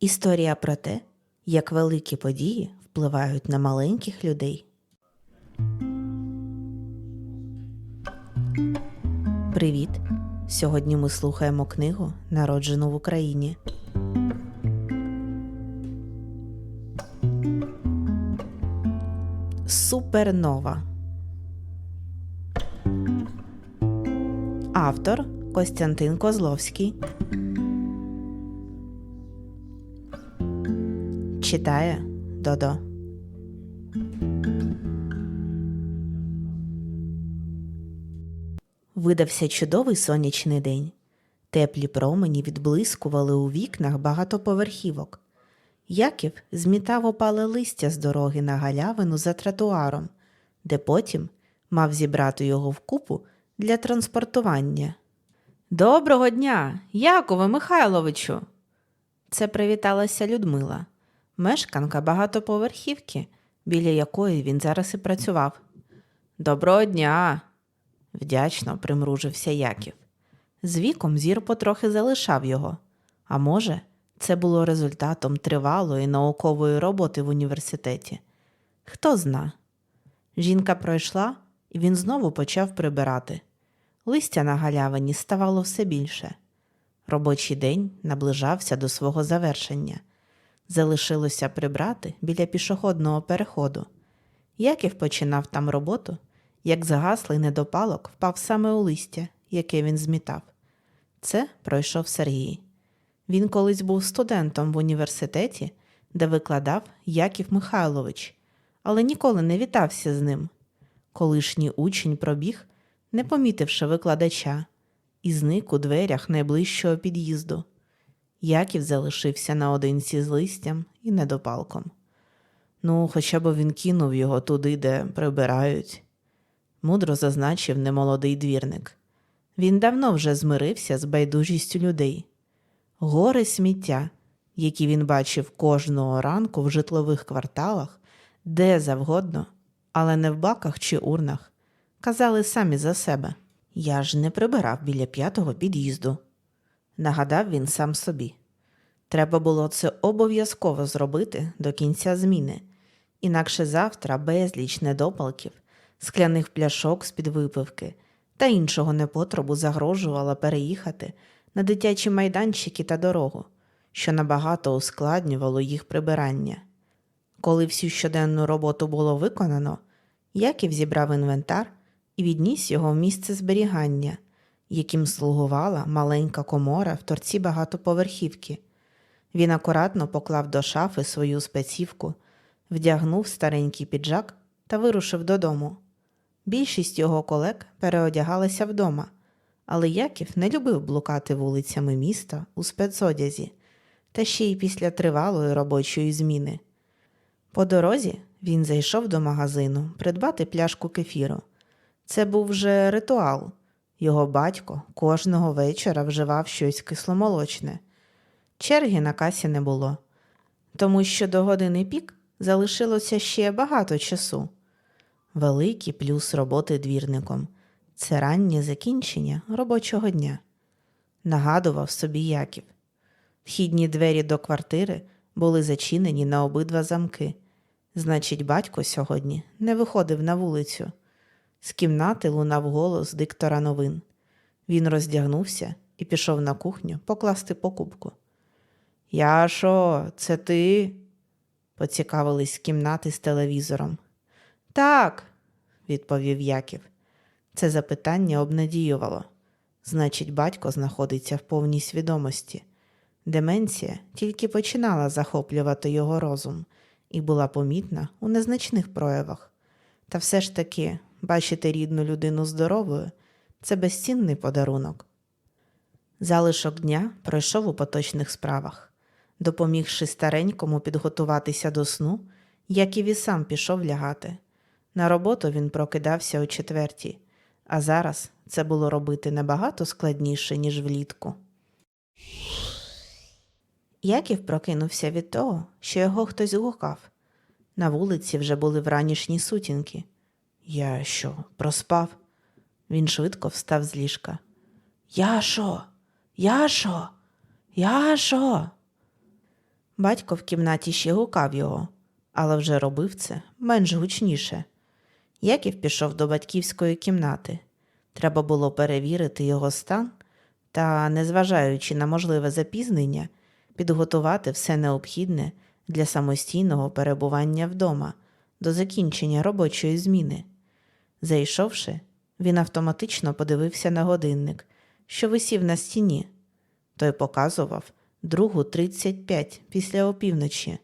Історія про те, як великі події впливають на маленьких людей. Привіт! Сьогодні ми слухаємо книгу Народжену в Україні. Супернова. Автор Костянтин Козловський. Читає Додо. Видався чудовий сонячний день. Теплі промені відблискували у вікнах багатоповерхівок. Яків змітав опале листя з дороги на галявину за тротуаром, де потім мав зібрати його вкупу для транспортування. Доброго дня, Якове Михайловичу. Це привіталася Людмила, мешканка багатоповерхівки, біля якої він зараз і працював. Доброго дня. вдячно примружився Яків. З віком зір потрохи залишав його, а може, це було результатом тривалої наукової роботи в університеті. Хто зна. Жінка пройшла, і він знову почав прибирати. Листя на галявині ставало все більше. Робочий день наближався до свого завершення. Залишилося прибрати біля пішохідного переходу. Яків починав там роботу, як загаслий недопалок впав саме у листя, яке він змітав. Це пройшов Сергій. Він колись був студентом в університеті, де викладав Яків Михайлович, але ніколи не вітався з ним. Колишній учень пробіг, не помітивши викладача, і зник у дверях найближчого під'їзду. Яків залишився наодинці з листям і недопалком. Ну, хоча б він кинув його туди, де прибирають, мудро зазначив немолодий двірник. Він давно вже змирився з байдужістю людей. Гори сміття, які він бачив кожного ранку в житлових кварталах, де завгодно, але не в баках чи урнах, казали самі за себе. Я ж не прибирав біля п'ятого під'їзду, нагадав він сам собі. Треба було це обов'язково зробити до кінця зміни, інакше завтра безліч недопалків, скляних пляшок з-під випивки та іншого непотребу загрожувала переїхати на дитячі майданчики та дорогу, що набагато ускладнювало їх прибирання. Коли всю щоденну роботу було виконано, Яків зібрав інвентар і відніс його в місце зберігання, яким слугувала маленька комора в торці багатоповерхівки. Він акуратно поклав до шафи свою спецівку, вдягнув старенький піджак та вирушив додому. Більшість його колег переодягалися вдома, але Яків не любив блукати вулицями міста у спецодязі, та ще й після тривалої робочої зміни. По дорозі він зайшов до магазину придбати пляшку кефіру. Це був вже ритуал. Його батько кожного вечора вживав щось кисломолочне. Черги на касі не було, тому що до години пік залишилося ще багато часу. Великий плюс роботи двірником це раннє закінчення робочого дня. Нагадував собі Яків. Вхідні двері до квартири були зачинені на обидва замки. Значить, батько сьогодні не виходив на вулицю. З кімнати лунав голос диктора новин. Він роздягнувся і пішов на кухню покласти покупку. Яшо, це ти? поцікавились з кімнати з телевізором. Так, відповів Яків. Це запитання обнадіювало. Значить, батько знаходиться в повній свідомості. Деменція тільки починала захоплювати його розум і була помітна у незначних проявах. Та все ж таки, бачити рідну людину здоровою це безцінний подарунок. Залишок дня пройшов у поточних справах. Допомігши старенькому підготуватися до сну, Яків і сам пішов лягати. На роботу він прокидався о четвертій, а зараз це було робити набагато складніше, ніж влітку. Яків прокинувся від того, що його хтось гукав. На вулиці вже були вранішні сутінки. Я що, проспав? Він швидко встав з ліжка. Яшо, Яшо, Яшо. Батько в кімнаті ще гукав його, але вже робив це менш гучніше. Яків пішов до батьківської кімнати. Треба було перевірити його стан та, незважаючи на можливе запізнення, підготувати все необхідне для самостійного перебування вдома до закінчення робочої зміни. Зайшовши, він автоматично подивився на годинник, що висів на стіні. Той показував другу 35 після опівночі.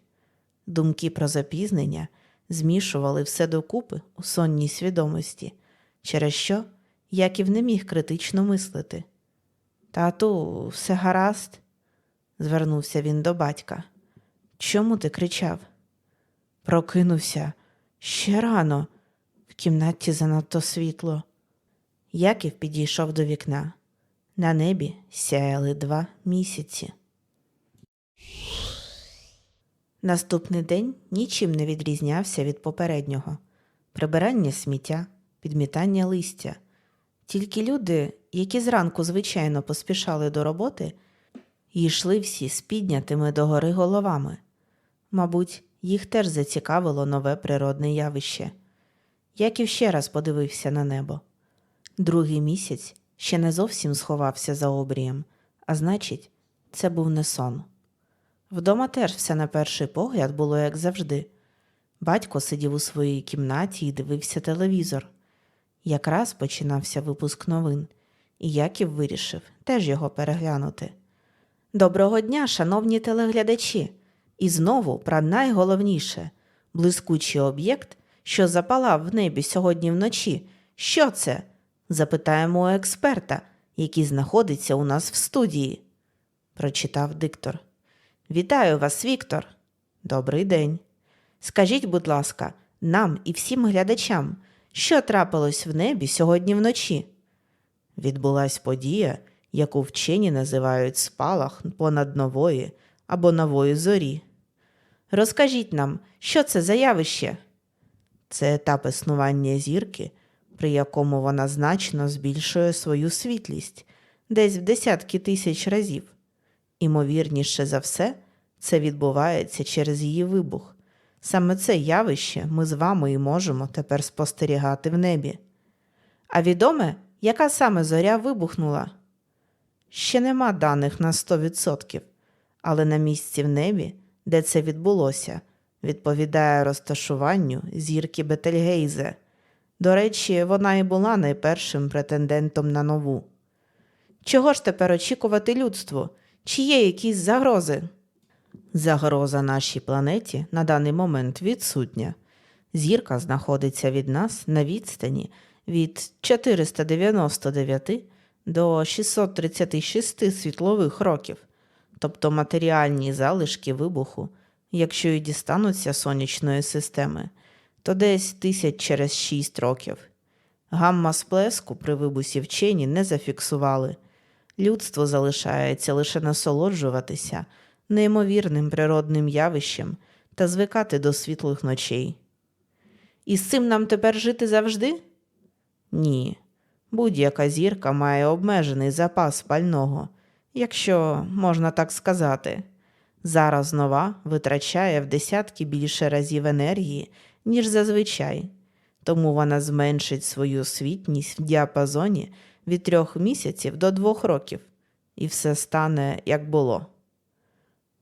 Думки про запізнення змішували все докупи у сонній свідомості, через що Яків не міг критично мислити. Тату, все гаразд? звернувся він до батька. Чому ти кричав? Прокинувся ще рано, в кімнаті занадто світло. Яків підійшов до вікна. На небі сяяли два місяці. Наступний день нічим не відрізнявся від попереднього прибирання сміття, підмітання листя. Тільки люди, які зранку звичайно поспішали до роботи, йшли всі з піднятими догори головами. Мабуть, їх теж зацікавило нове природне явище. Яків ще раз подивився на небо. Другий місяць ще не зовсім сховався за обрієм, а значить, це був не сон. Вдома теж все на перший погляд було як завжди. Батько сидів у своїй кімнаті і дивився телевізор. Якраз починався випуск новин, і Яків вирішив теж його переглянути. Доброго дня, шановні телеглядачі! І знову про найголовніше блискучий об'єкт, що запалав в небі сьогодні вночі. Що це? Запитаємо у експерта, який знаходиться у нас в студії, прочитав диктор. Вітаю вас, Віктор. Добрий день. Скажіть, будь ласка, нам і всім глядачам, що трапилось в небі сьогодні вночі? Відбулась подія, яку вчені називають спалах понад нової або нової зорі. Розкажіть нам, що це за явище? Це етап існування зірки, при якому вона значно збільшує свою світлість десь в десятки тисяч разів. Імовірніше за все, це відбувається через її вибух. Саме це явище ми з вами і можемо тепер спостерігати в небі. А відоме, яка саме зоря вибухнула? Ще нема даних на 100%, але на місці в небі, де це відбулося, відповідає розташуванню зірки Бетельгейзе. До речі, вона і була найпершим претендентом на нову. Чого ж тепер очікувати людству? Чи є якісь загрози? Загроза нашій планеті на даний момент відсутня. Зірка знаходиться від нас на відстані від 499 до 636 світлових років, тобто матеріальні залишки вибуху, якщо і дістануться сонячної системи, то десь тисяч через 6 років. Гамма сплеску при вибусі вчені не зафіксували. Людство залишається лише насолоджуватися неймовірним природним явищем та звикати до світлих ночей. І з цим нам тепер жити завжди? Ні. Будь-яка зірка має обмежений запас пального, якщо можна так сказати. Зараз нова витрачає в десятки більше разів енергії, ніж зазвичай, тому вона зменшить свою світність в діапазоні від трьох місяців до двох років, і все стане як було.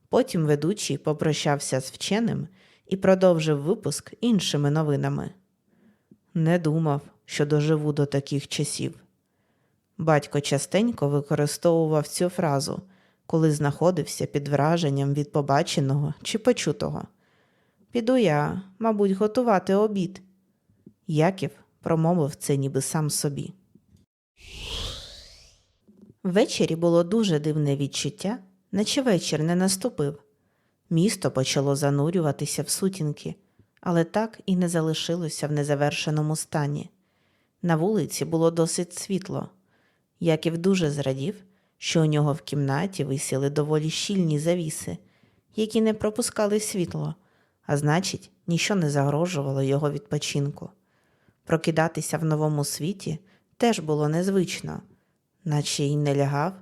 Потім ведучий попрощався з вченим і продовжив випуск іншими новинами. Не думав, що доживу до таких часів. Батько частенько використовував цю фразу, коли знаходився під враженням від побаченого чи почутого. Піду я, мабуть, готувати обід. Яків промовив це ніби сам собі. Ввечері було дуже дивне відчуття, наче вечір не наступив. Місто почало занурюватися в сутінки, але так і не залишилося в незавершеному стані. На вулиці було досить світло. Яків дуже зрадів, що у нього в кімнаті висіли доволі щільні завіси, які не пропускали світло, а значить, ніщо не загрожувало його відпочинку. Прокидатися в новому світі теж було незвично, наче й не лягав.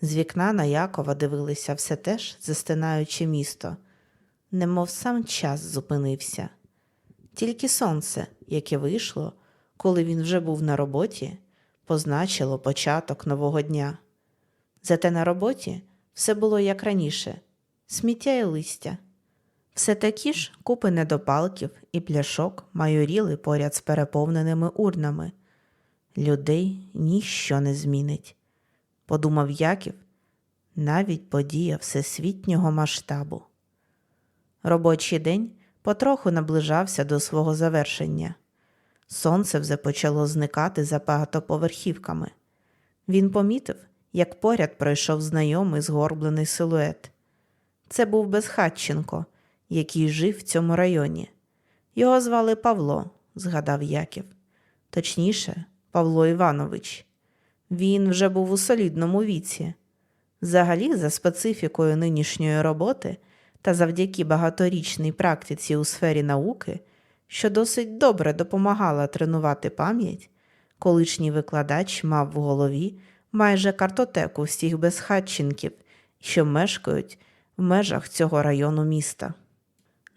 З вікна на Якова дивилися все теж, застинаючи місто, немов сам час зупинився. Тільки сонце, яке вийшло, коли він вже був на роботі, позначило початок нового дня. Зате на роботі все було як раніше сміття і листя. Все такі ж купи недопалків і пляшок майоріли поряд з переповненими урнами. Людей ніщо не змінить, подумав Яків, навіть подія всесвітнього масштабу. Робочий день потроху наближався до свого завершення. Сонце вже почало зникати за багатоповерхівками. Він помітив, як поряд пройшов знайомий згорблений силует. Це був Безхатченко, який жив в цьому районі. Його звали Павло, згадав Яків. Точніше, Павло Іванович. Він вже був у солідному віці. Взагалі, за специфікою нинішньої роботи та завдяки багаторічній практиці у сфері науки, що досить добре допомагала тренувати пам'ять, колишній викладач мав в голові майже картотеку всіх безхатченків, що мешкають в межах цього району міста.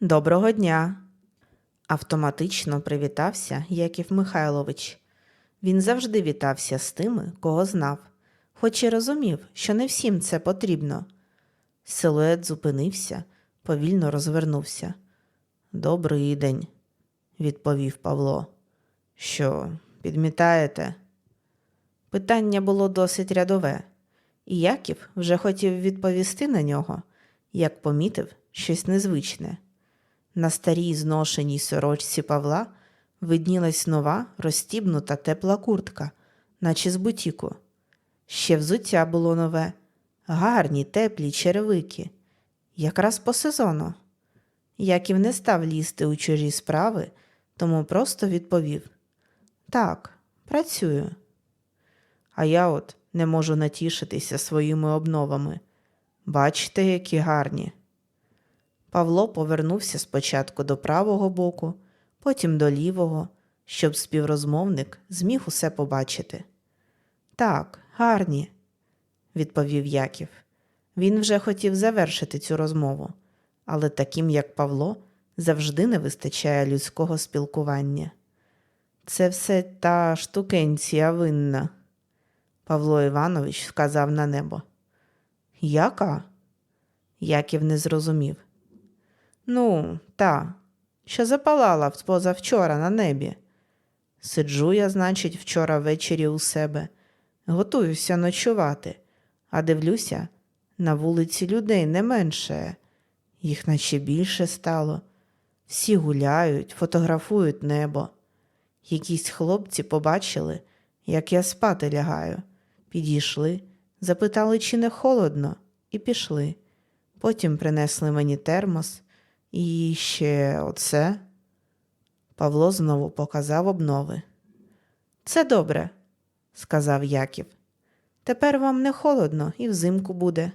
Доброго дня! Автоматично привітався Яків Михайлович. Він завжди вітався з тими, кого знав, хоч і розумів, що не всім це потрібно. Силует зупинився, повільно розвернувся. Добрий день, відповів Павло. Що, підмітаєте? Питання було досить рядове, і Яків вже хотів відповісти на нього, як помітив щось незвичне. На старій зношеній сорочці Павла виднілась нова розстібнута тепла куртка, наче з бутіку. Ще взуття було нове, гарні теплі черевики, якраз по сезону. Яків не став лізти у чужі справи, тому просто відповів: Так, працюю. А я от не можу натішитися своїми обновами. Бачите, які гарні. Павло повернувся спочатку до правого боку, потім до лівого, щоб співрозмовник зміг усе побачити. Так, гарні, відповів Яків. Він вже хотів завершити цю розмову, але таким, як Павло, завжди не вистачає людського спілкування. Це все та штукенція винна, Павло Іванович вказав на небо. Яка? Яків не зрозумів. Ну, та, що запалала позавчора на небі. Сиджу я, значить, вчора ввечері у себе, готуюся ночувати, а дивлюся, на вулиці людей не менше, їх наче більше стало. Всі гуляють, фотографують небо. Якісь хлопці побачили, як я спати лягаю, підійшли, запитали, чи не холодно, і пішли. Потім принесли мені термос. І ще оце. Павло знову показав обнови. Це добре, сказав Яків. Тепер вам не холодно і взимку буде.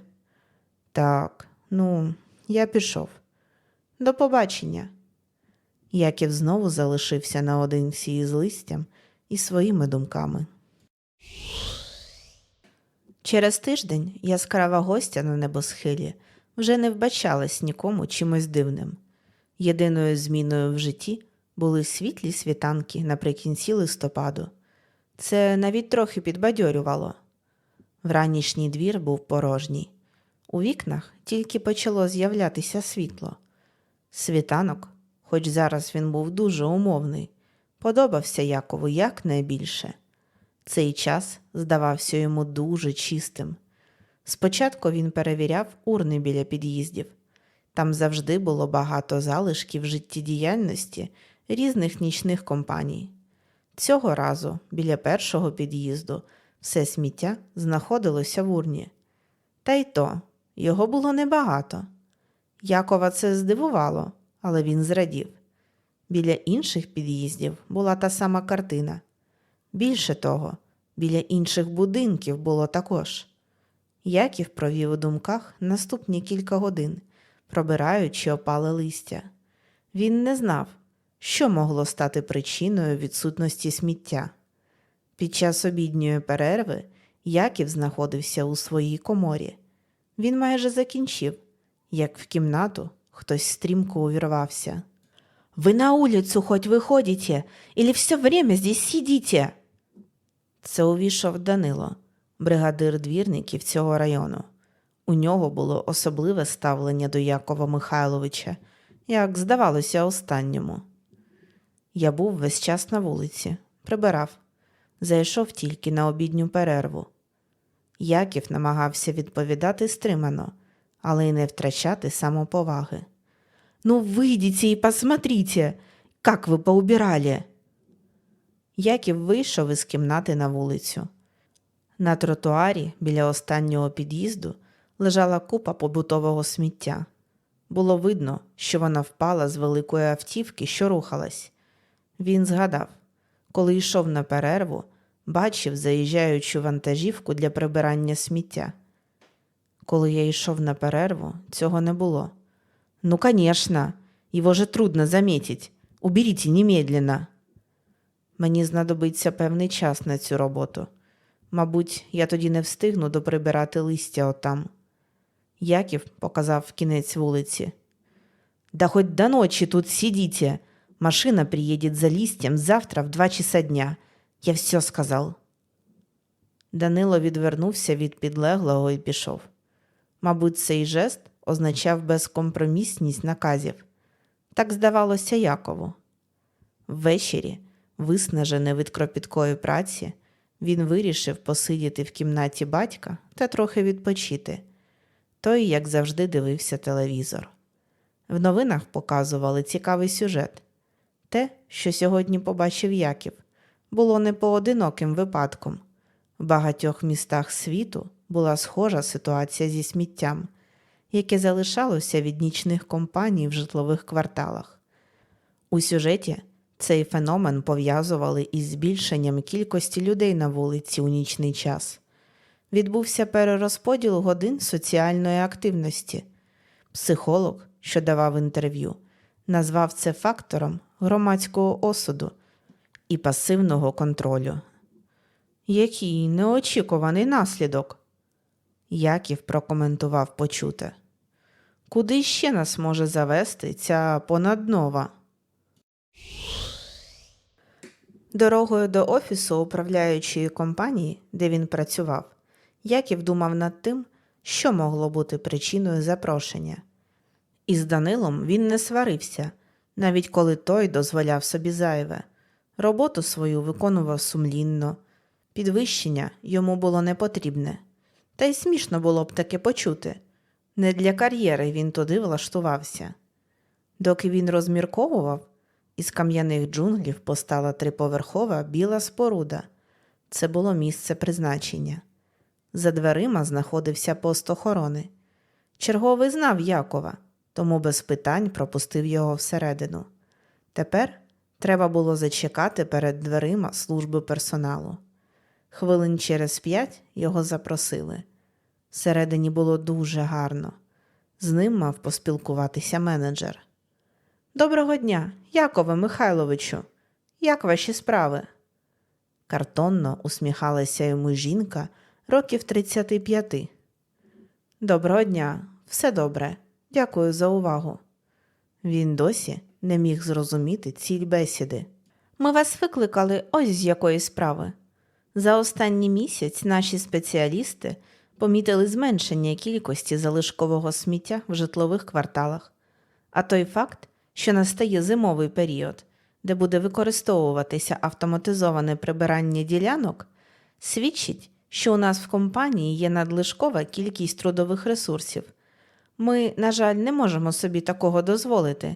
Так, ну, я пішов. До побачення. Яків знову залишився наодинці із листям і своїми думками. Через тиждень яскрава гостя на небосхилі вже не вбачалась нікому чимось дивним. Єдиною зміною в житті були світлі світанки наприкінці листопаду. Це навіть трохи підбадьорювало. Вранішній двір був порожній. У вікнах тільки почало з'являтися світло. Світанок, хоч зараз він був дуже умовний, подобався Якову якнайбільше. Цей час здавався йому дуже чистим. Спочатку він перевіряв урни біля під'їздів. Там завжди було багато залишків життєдіяльності різних нічних компаній. Цього разу біля першого під'їзду все сміття знаходилося в урні. Та й то його було небагато. Якова це здивувало, але він зрадів. Біля інших під'їздів була та сама картина. Більше того, біля інших будинків було також. Яків провів у думках наступні кілька годин, пробираючи опале листя. Він не знав, що могло стати причиною відсутності сміття. Під час обідньої перерви Яків знаходився у своїй коморі. Він майже закінчив, як в кімнату хтось стрімко увірвався. «Ви на улицу хоть виходите, или все время здесь сидите?» Це увійшов Данило, бригадир двірників цього району. У нього було особливе ставлення до Якова Михайловича, як здавалося останньому. Я був весь час на вулиці, прибирав, зайшов тільки на обідню перерву. Яків намагався відповідати стримано, але й не втрачати самоповаги. Ну, выйдите и посмотрите, как ви поубирали. Яків вийшов із кімнати на вулицю. На тротуарі біля останнього під'їзду лежала купа побутового сміття. Було видно, що вона впала з великої автівки, що рухалась. Він згадав, коли йшов на перерву, бачив заїжджаючу вантажівку для прибирання сміття. Коли я йшов на перерву, цього не було. Ну, конечно, его же трудно заметить. Уберите немедленно. Мені знадобиться певний час на цю роботу. Мабуть, я тоді не встигну доприбирати листя отам. Яків показав кінець вулиці. Да хоть до ночи тут сидите. Машина приедет за листьем завтра в два часа дня. Я все сказал. Данило відвернувся від підлеглого і пішов. Мабуть, цей жест означав безкомпромісність наказів. Так здавалося Якову. Ввечері, виснажений від кропіткої праці, він вирішив посидіти в кімнаті батька та трохи відпочити. Той, як завжди, дивився телевізор. В новинах показували цікавий сюжет. Те, що сьогодні побачив Яків, було не поодиноким випадком. В багатьох містах світу була схожа ситуація зі сміттям, яке залишалося від нічних компаній в житлових кварталах. У сюжеті цей феномен пов'язували із збільшенням кількості людей на вулиці у нічний час. Відбувся перерозподіл годин соціальної активності. Психолог, що давав інтерв'ю, назвав це фактором громадського осуду і пасивного контролю. Який неочікуваний наслідок? Яків прокоментував почуте. Куди ще нас може завести ця понаднова? Дорогою до офісу управляючої компанії, де він працював, Яків думав над тим, що могло бути причиною запрошення. Із Данилом він не сварився, навіть коли той дозволяв собі зайве. Роботу свою виконував сумлінно, підвищення йому було не потрібне. Та й смішно було б таке почути. Не для кар'єри він туди влаштувався. Доки він розмірковував, із кам'яних джунглів постала триповерхова біла споруда. Це було місце призначення. За дверима знаходився пост охорони. Черговий знав Якова, тому без питань пропустив його всередину. Тепер треба було зачекати перед дверима служби персоналу. Хвилин через п'ять його запросили. Всередині було дуже гарно. З ним мав поспілкуватися менеджер. Доброго дня, Якове Михайловичу. Як ваші справи? Картонно усміхалася йому жінка років 35. Доброго дня, все добре. Дякую за увагу. Він досі не міг зрозуміти ціль бесіди. Ми вас викликали ось з якої справи. За останній місяць наші спеціалісти помітили зменшення кількості залишкового сміття в житлових кварталах, а той факт, що настає зимовий період, де буде використовуватися автоматизоване прибирання ділянок, свідчить, що у нас в компанії є надлишкова кількість трудових ресурсів. Ми, на жаль, не можемо собі такого дозволити,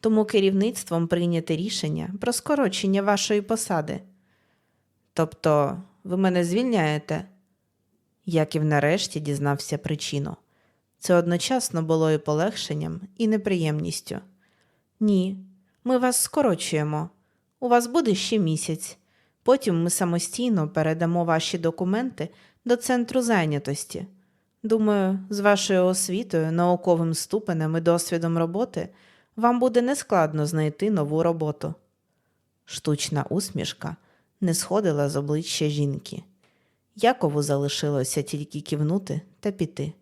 тому керівництвом прийняти рішення про скорочення вашої посади. Тобто, ви мене звільняєте? Яків нарешті дізнався причину. Це одночасно було і полегшенням, і неприємністю. Ні, ми вас скорочуємо. У вас буде ще місяць. Потім ми самостійно передамо ваші документи до центру зайнятості. Думаю, з вашою освітою, науковим ступенем і досвідом роботи вам буде нескладно знайти нову роботу. Штучна усмішка не сходила з обличчя жінки. Якову залишилося тільки кивнути та піти.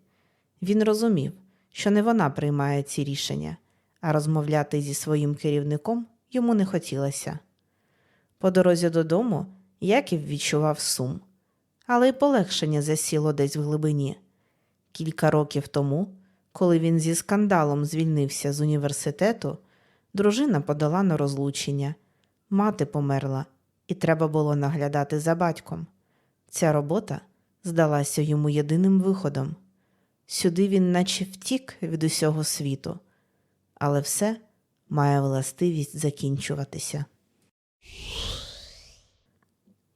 Він розумів, що не вона приймає ці рішення, а розмовляти зі своїм керівником йому не хотілося. По дорозі додому Яків відчував сум, але й полегшення засіло десь в глибині. Кілька років тому, коли він зі скандалом звільнився з університету, дружина подала на розлучення, мати померла, і треба було наглядати за батьком. Ця робота здалася йому єдиним виходом. Сюди він наче втік від усього світу, але все має властивість закінчуватися.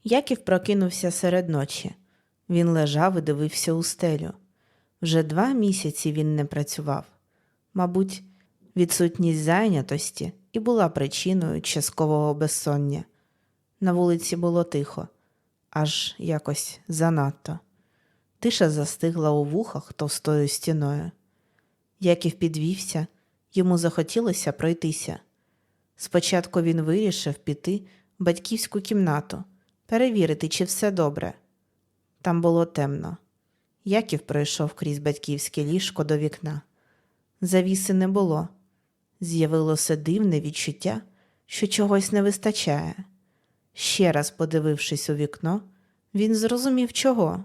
Яків прокинувся серед ночі. Він лежав і дивився у стелю. Вже два місяці він не працював. Мабуть, відсутність зайнятості і була причиною часткового безсоння. На вулиці було тихо, аж якось занадто. Тиша застигла у вухах товстою стіною. Яків підвівся, йому захотілося пройтися. Спочатку він вирішив піти в батьківську кімнату, перевірити, чи все добре. Там було темно. Яків пройшов крізь батьківське ліжко до вікна. Завіси не було. З'явилося дивне відчуття, що чогось не вистачає. Ще раз подивившись у вікно, він зрозумів чого.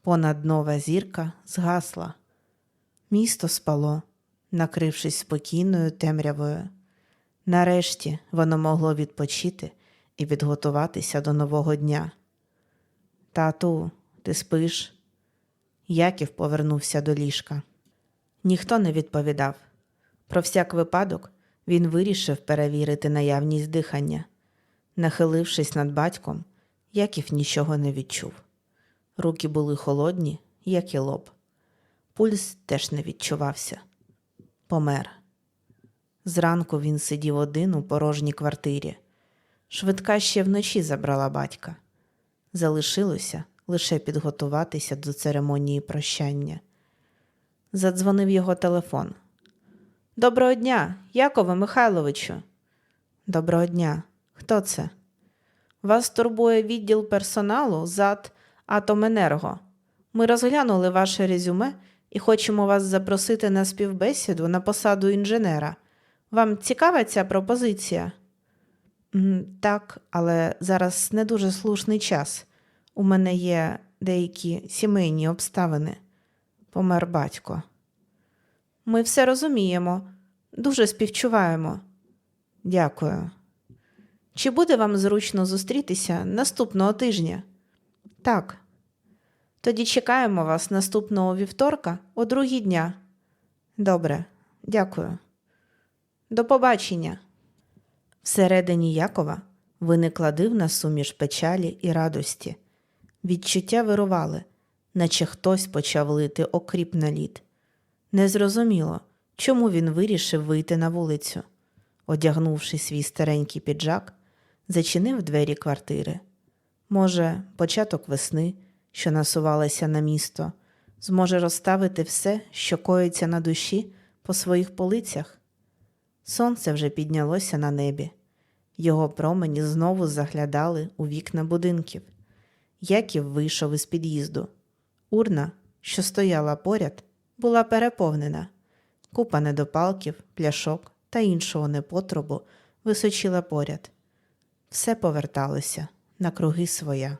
Понад нова зірка згасла. Місто спало, накрившись спокійною темрявою. Нарешті воно могло відпочити і підготуватися до нового дня. Тату, ти спиш? Яків повернувся до ліжка. Ніхто не відповідав. Про всяк випадок він вирішив перевірити наявність дихання. Нахилившись над батьком, Яків нічого не відчув. Руки були холодні, як і лоб. Пульс теж не відчувався. Помер. Зранку він сидів один у порожній квартирі. Швидка ще вночі забрала батька. Залишилося лише підготуватися до церемонії прощання. Задзвонив його телефон. Доброго дня, Якове Михайловичу. Доброго дня. Хто це? Вас турбує відділ персоналу ЗАД Атоменерго. Ми розглянули ваше резюме і хочемо вас запросити на співбесіду на посаду інженера. Вам цікава ця пропозиція? Так, але зараз не дуже слушний час. У мене є деякі сімейні обставини. Помер батько. Ми все розуміємо, дуже співчуваємо. Дякую. Чи буде вам зручно зустрітися наступного тижня? Так. Тоді чекаємо вас наступного вівторка о другій дня. Добре, дякую. До побачення. Всередині Якова виникла дивна суміш печалі і радості. Відчуття вирували, наче хтось почав лити окріп на лід. Незрозуміло, чому він вирішив вийти на вулицю. Одягнувши свій старенький піджак, зачинив двері квартири. Може, початок весни, що насувалася на місто, зможе розставити все, що коїться на душі, по своїх полицях. Сонце вже піднялося на небі. Його промені знову заглядали у вікна будинків. Яків вийшов із під'їзду. Урна, що стояла поряд, була переповнена. Купа недопалків, пляшок та іншого непотребу височила поряд. Все поверталося на круги своя.